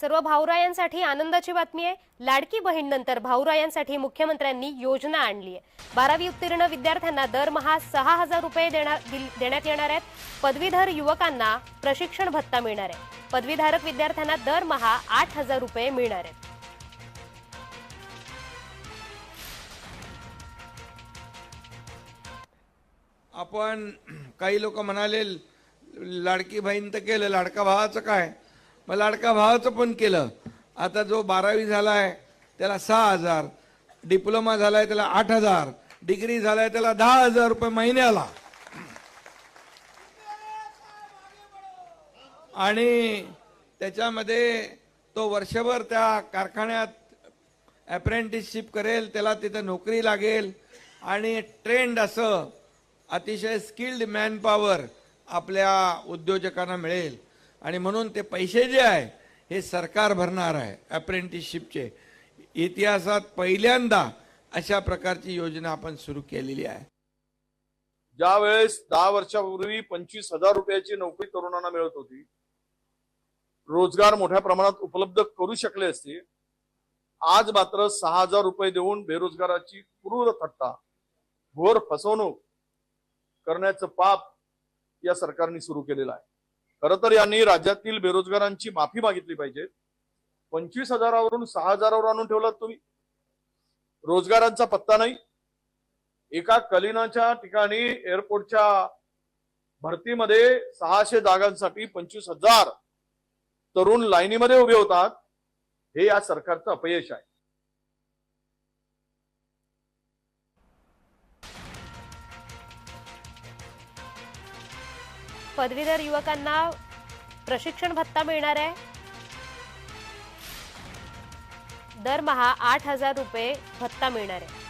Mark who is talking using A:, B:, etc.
A: सर्व भाऊरायांसाठी आनंदाची बातमी आहे. लाडकी बहीण नंतर भाऊरायांसाठी मुख्यमंत्र्यांनी योजना आणली आहे. बारावी उत्तीर्ण विद्यार्थ्यांना दरमहा सहा हजार रुपये दिल- देण्यात येणार आहेत. पदवीधर युवकांना प्रशिक्षण भत्ता मिळणार आहे. पदवीधारक विद्यार्थ्यांना दरमहा आठ हजार रुपये मिळणार आहेत.
B: आपण काही लोक म्हणाले लाडकी बहीण तर केलं लाडका भावाचं काय? मग लाडका भावाचं पण केलं. आता जो बारावी झाला आहे त्याला सहा हजार. डिप्लोमा झाला आहे त्याला आठ हजार. डिग्री झाला आहे त्याला दहा हजार रुपये महिन्याला आणि त्याच्यामध्ये तो वर्षभर त्या कारखान्यात अप्रेंटिसशिप करेल त्याला तिथं नोकरी लागेल. आणि ट्रेंड असं अतिशय स्किल्ड मॅनपॉवर आपल्या उद्योजकांना मिळेल. आणि म्हणून ते पैसे जे आहे हे सरकार भरणार आहे अप्रेंटिसशिपचे इतिहासात पहिल्यांदा अशा प्रकारची योजना आपण सुरू केलेली आहे.
C: ज्या वेळेस दहा वर्षापूर्वी पंचवीस हजार रुपयाची नोकरी तरुणांना मिळत होती रोजगार मोठ्या प्रमाणात उपलब्ध करू शकले असते आज मात्र सहा हजार रुपये देऊन बेरोजगाराची क्रूर थट्टा घोर फसवणूक करण्याचं पाप या सरकारने सुरू केलेलं आहे. खरं तर यांनी राज्यातील बेरोजगारांची माफी मागितली पाहिजे. पंचवीस हजारावरून सहा हजारावर आणून ठेवलात तुम्ही. रोजगारांचा पत्ता नाही. एका कलिनाच्या ठिकाणी एअरपोर्टच्या भरतीमध्ये सहाशे जागांसाठी पंचवीस हजार तरुण लाईनीमध्ये उभे होतात. हे या सरकारचं अपयश आहे.
A: पदवीधर युवकांना प्रशिक्षण भत्ता मिळणार आहे. दरमहा आठ हजार रुपये भत्ता मिळणार आहे.